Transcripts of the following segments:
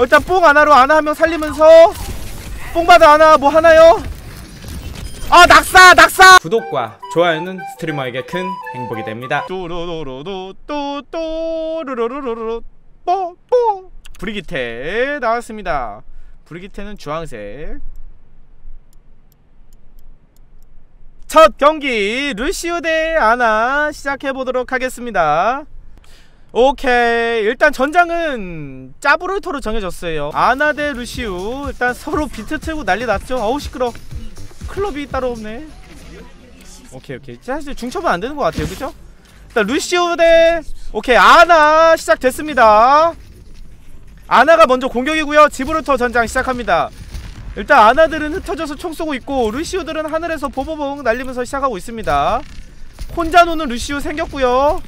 어, 일단 뽕 하나로 아나 한 명 살리면서 뽕받아 아나 뭐 하나요? 아 낙사 낙사! 구독과 좋아요는 스트리머에게 큰 행복이 됩니다. 뽀뽀. 브리기테 나왔습니다. 브리기테는 주황색. 첫 경기 루시우 대 아나 시작해보도록 하겠습니다 오케이. 일단 전장은 짜부르토로 정해졌어요. 아나 대 루시우. 일단 서로 비트 틀고 난리 났죠. 어우 시끄러. 클럽이 따로 없네. 오케이 오케이. 사실 중첩은 안 되는 것 같아요. 그죠? 일단 루시우 대 오케이. 아나 시작됐습니다. 아나가 먼저 공격이고요. 지브루터 전장 시작합니다. 일단 아나들은 흩어져서 총 쏘고 있고 루시우들은 하늘에서 보보봉 날리면서 시작하고 있습니다. 혼자 노는 루시우 생겼고요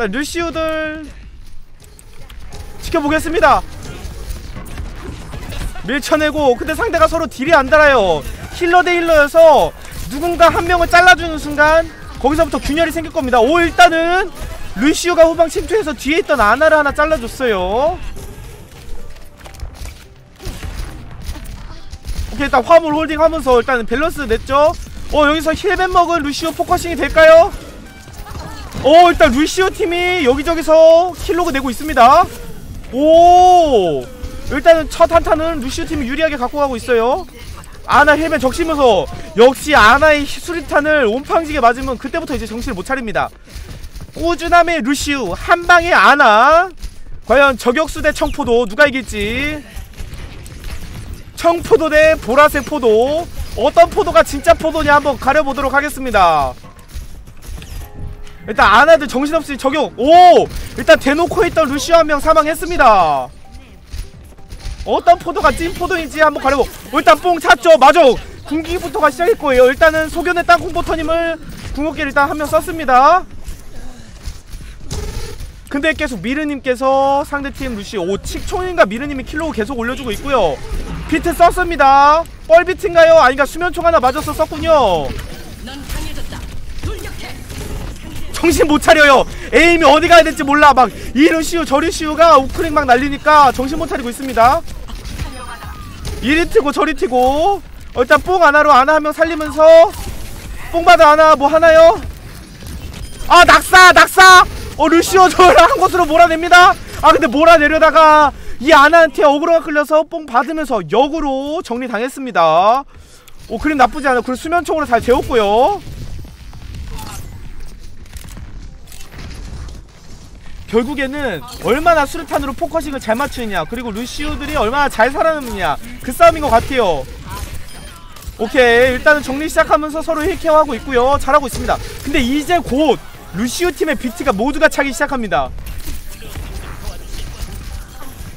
일단 루시우들 지켜보겠습니다. 밀쳐내고 근데 상대가 서로 딜이 안 달아요. 힐러 대 힐러여서 누군가 한 명을 잘라주는 순간 거기서부터 균열이 생길 겁니다. 오 일단은 루시우가 후방 침투해서 뒤에 있던 아나를 하나 잘라줬어요. 오케이 일단 화물 홀딩 하면서 일단 밸런스 냈죠? 어 여기서 힐벤 먹은 루시오 포커싱이 될까요? 어 일단 루시오 팀이 여기저기서 킬로그 내고 있습니다. 오! 일단은 첫 한타는 루시오 팀이 유리하게 갖고 가고 있어요. 아나 힐벤 적시면서 역시 아나의 수리탄을 온팡지게 맞으면 그때부터 이제 정신을 못 차립니다. 꾸준함의 루시우 한방에 아나. 과연 저격수 대 청포도 누가 이길지. 청포도 대 보라색 포도. 어떤 포도가 진짜 포도냐 한번 가려보도록 하겠습니다 일단 아나들 정신없이 저격. 오! 일단 대놓고 있던 루시오 한 명 사망했습니다. 어떤 포도가 찐 포도인지 한번 가려보 일단 뽕 찼죠? 맞아 궁기부터가 시작했고요. 일단은 소견의 땅콩 버터님을 궁극기를 일단 한 명 썼습니다. 근데 계속 미르님께서 상대팀 루시 오 칙총인가 미르님이 킬로 계속 올려주고 있고요. 비트 썼습니다. 뻘비트인가요? 아닌가 수면총 하나 맞아서 썼군요 정신 못 차려요. 에임이 어디 가야 될지 몰라. 막 이르시우 저리 시우가 우크링 막 날리니까 정신 못 차리고 있습니다. 이리 트고 저리 트고. 어, 일단 뽕 하나로 아나 한 명 살리면서 뽕받아 하나 뭐 하나요? 아 낙사 낙사! 어 루시오 저를 한 곳으로 몰아냅니다. 아 근데 몰아내려다가 이 아나한테 어그로가 끌려서 뽕 받으면서 역으로 정리당했습니다. 오 그림 나쁘지 않아 그리고 수면총으로 잘 재웠고요 결국에는 얼마나 수류탄으로 포커싱을 잘 맞추느냐 그리고 루시우들이 얼마나 잘 살아남느냐 그 싸움인 것 같아요. 오케이 일단은 정리 시작하면서 서로 힐케어하고 있고요. 잘하고 있습니다. 근데 이제 곧 루시우 팀의 비트가 모두가 차기 시작합니다.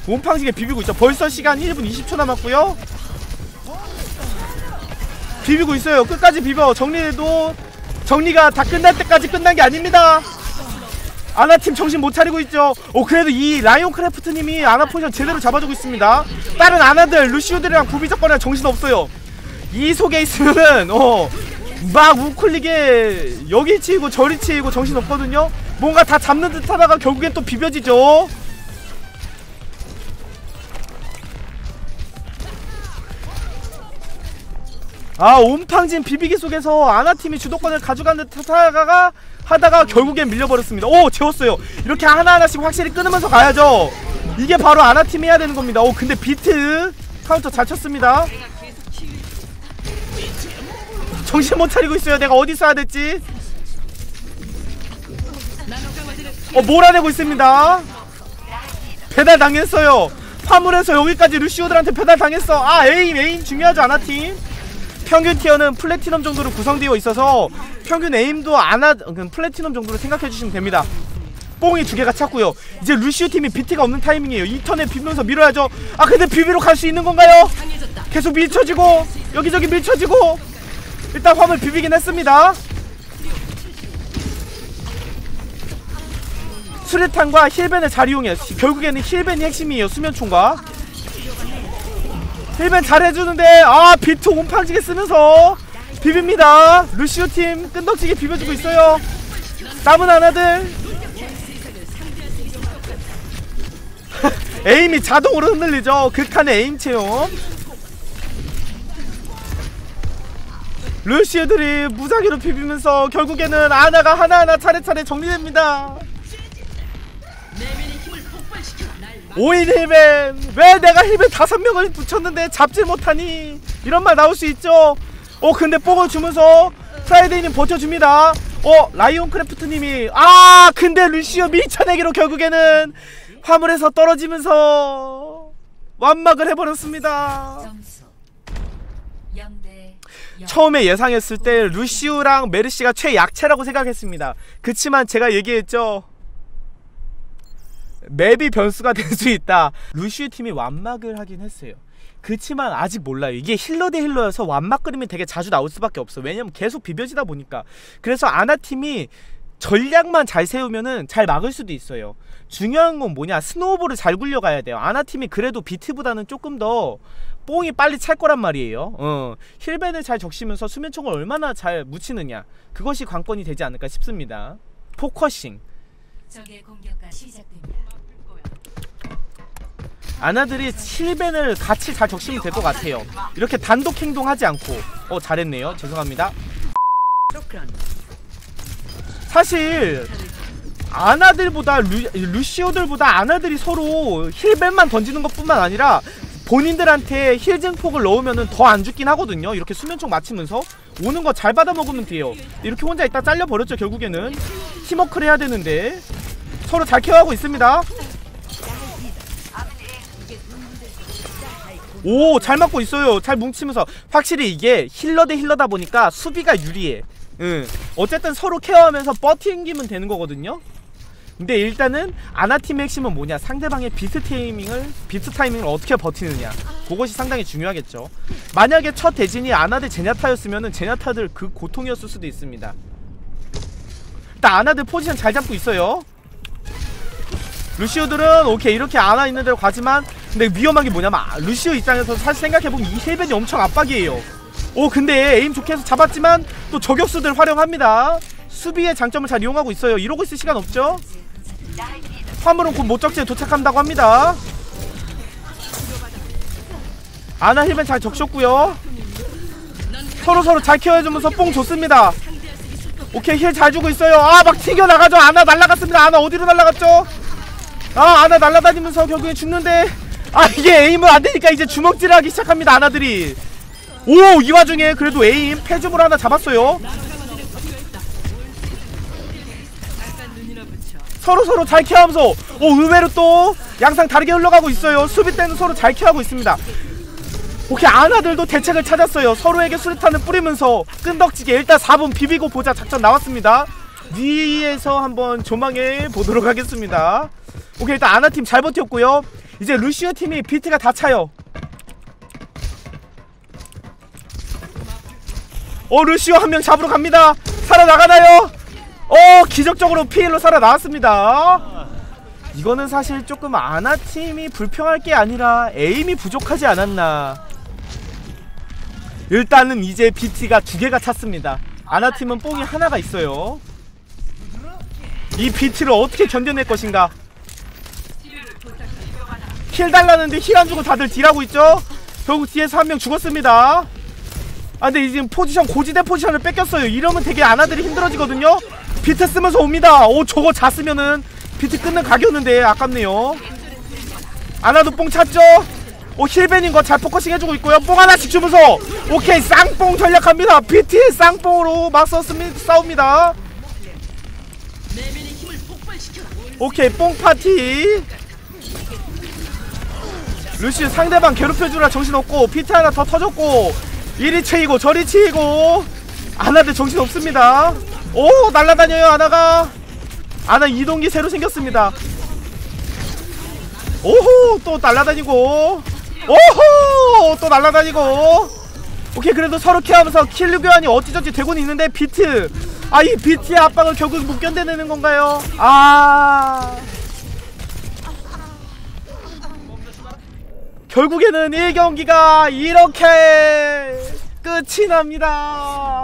몸팡지게 비비고 있죠. 벌써 시간 1분 20초 남았고요. 비비고 있어요. 끝까지 비벼. 정리해도 정리가 다 끝날 때까지 끝난 게 아닙니다 아나팀 정신 못 차리고 있죠. 오 그래도 이 라이온 크래프트님이 아나 포지션 제대로 잡아주고 있습니다. 다른 아나들 루시우들이랑 구비적거리가 정신 없어요. 이 속에 있으면은 어 막 우클릭에 여기 치이고 저리 치이고 정신 없거든요. 뭔가 다 잡는 듯 하다가 결국엔 또 비벼지죠 아 온팡진 비비기 속에서 아나팀이 주도권을 가져간 듯 하다가 하다가 결국엔 밀려버렸습니다. 오 재웠어요. 이렇게 하나하나씩 확실히 끊으면서 가야죠. 이게 바로 아나팀이 해야 되는 겁니다. 오 근데 비트 카운터 잘 쳤습니다. 정신 못 차리고 있어요. 내가 어디 써야 될지. 어 몰아내고 있습니다. 배달 당했어요. 화물에서 여기까지 루시오들한테 배달 당했어. 아 에임 에임 중요하죠 아나팀 평균 티어는 플래티넘 정도로 구성되어 있어서 평균 에임도 안하 플래티넘 정도로 생각해 주시면 됩니다. 뽕이 두 개가 찼고요. 이제 루시오 팀이 비트가 없는 타이밍이에요. 이 턴에 비면서 밀어야죠. 아 근데 비비로 갈 수 있는 건가요? 계속 밀쳐지고 여기저기 밀쳐지고 일단 화물 비비긴 했습니다. 수류탄과 힐벤을 잘 이용해 결국에는 힐벤이 핵심이에요 수면총과 힐벤 잘해주는데 아 비트 온팡지게 쓰면서 비빕니다. 루시오 팀 끈덕지게 비벼주고 있어요. 남은 하나들. 에임이 자동으로 흔들리죠. 극한의 에임 체험. 루시우들이 무작위로 비비면서 결국에는 아나가 하나하나 차례차례 정리됩니다 5인 힐맨 왜 내가 힐맨 다섯 명을 붙였는데 잡지 못하니 이런 말 나올 수 있죠 어 근데 뽕을 주면서 프라이데이님 버텨줍니다 어 라이온 크래프트님이 아 근데 루시오 밀쳐내기로 결국에는 화물에서 떨어지면서 완막을 해버렸습니다 점수 0대 0. 처음에 예상했을 때 루시우랑 메르시가 최약체라고 생각했습니다. 그치만 제가 얘기했죠. 맵이 변수가 될 수 있다. 루시우 팀이 완막을 하긴 했어요. 그치만 아직 몰라요. 이게 힐러 대 힐러여서 완막 그림이 되게 자주 나올 수밖에 없어. 왜냐면 계속 비벼지다 보니까. 그래서 아나 팀이 전략만 잘 세우면은 잘 막을 수도 있어요. 중요한 건 뭐냐? 스노우볼을 잘 굴려가야 돼요. 아나 팀이 그래도 비트보다는 조금 더 뽕이 빨리 찰 거란 말이에요. 어, 힐벤을 잘 적시면서 수면총을 얼마나 잘 묻히느냐. 그것이 관건이 되지 않을까 싶습니다. 포커싱. 적의 공격과 시작됩니다. 아나들이 힐벤을 같이 잘 적시면 될 것 같아요. 이렇게 단독 행동하지 않고. 어, 잘했네요. 죄송합니다. 사실 아나들보다 루, 루시오들보다 아나들이 서로 힐벤만 던지는 것뿐만 아니라 본인들한테 힐 증폭을 넣으면은 더안 죽긴 하거든요. 이렇게 수면총 맞히면서 오는 거 잘 받아 먹으면 돼요. 이렇게 혼자 있다 잘려 버렸죠. 결국에는 팀워크를 해야 되는데 서로 잘 케어하고 있습니다. 오, 잘 맞고 있어요. 잘 뭉치면서 확실히 이게 힐러 대 힐러다 보니까 수비가 유리해. 응. 어쨌든 서로 케어하면서 버티기면 되는 거거든요. 근데 일단은 아나팀의 핵심은 뭐냐 상대방의 비트 타이밍을 비트 타이밍을 어떻게 버티느냐 그것이 상당히 중요하겠죠 만약에 첫 대진이 아나 대 제냐타였으면은 제냐타들 그 고통이었을 수도 있습니다 일단 아나들 포지션 잘 잡고 있어요 루시오들은 오케이 이렇게 아나 있는 대로 가지만 근데 위험한 게 뭐냐면 아, 루시오 입장에서 사실 생각해보면 이 힐벤이 엄청 압박이에요. 오 근데 에임 좋게 해서 잡았지만 또 저격수들 활용합니다. 수비의 장점을 잘 이용하고 있어요. 이러고 있을 시간 없죠? 화물은 곧 목적지에 도착한다고 합니다. 아나 힐벤 잘 적셨고요. 서로서로 잘 케어해주면서 뽕 좋습니다. 오케이 힐 잘 주고 있어요. 아막 튀겨나가죠. 아나 날라갔습니다. 아나 어디로 날라갔죠 아 아나 날라다니면서 결국에 죽는데. 아 이게 에임을 안되니까 이제 주먹질을 하기 시작합니다 아나들이. 오 이 와중에 그래도 에임 패줍을 하나 잡았어요. 서로 서로 잘 케어하면서 오 의외로 또 양상 다르게 흘러가고 있어요. 수비 때는 서로 잘 케어하고 있습니다. 오케이 아나들도 대책을 찾았어요. 서로에게 수류탄을 뿌리면서 끈덕지게 일단 4분 비비고 보자 작전 나왔습니다. 위에서 한번 조망해 보도록 하겠습니다 오케이 일단 아나팀 잘 버텼고요. 이제 루시오 팀이 비트가 다 차요. 어 루시오 한 명 잡으러 갑니다. 살아나가나요? 어 기적적으로 피일로 살아나왔습니다. 이거는 사실 조금 아나팀이 불평할 게 아니라 에임이 부족하지 않았나. 일단은 이제 BT가 두 개가 찼습니다. 아나팀은 뽕이 하나가 있어요. 이 BT를 어떻게 견뎌낼 것인가 힐 달라는데 힐 안주고 다들 딜하고 있죠? 결국 뒤에서 한 명 죽었습니다. 아 근데 지금 포지션 고지대 포지션을 뺏겼어요. 이러면 되게 아나들이 힘들어지거든요? 비트 쓰면서 옵니다. 오 저거 잤으면은 비트 끊는 각이었는데 아깝네요. 아나도 뽕 찼죠? 오 힐벤인 거 잘 포커싱 해주고 있고요. 뽕 하나씩 주면서. 오케이 쌍뽕 전략합니다. 비트 쌍뽕으로 맞섰습니다 싸웁니다. 오케이 뽕 파티 루시 상대방 괴롭혀주라 정신없고 피트 하나 더 터졌고 이리 치이고 저리 치이고 아나들 정신없습니다. 오 날라다녀요 아나가. 아나 이동기 새로 생겼습니다. 오호 또 날라다니고. 오호 또 날라다니고. 오케이 그래도 서로 케어하면서 킬류 교환이 어찌저찌 되고는 있는데 비트. 아 이 비트의 압박을 결국 못 견뎌내는 건가요? 아 결국에는 1경기가 이렇게 끝이 납니다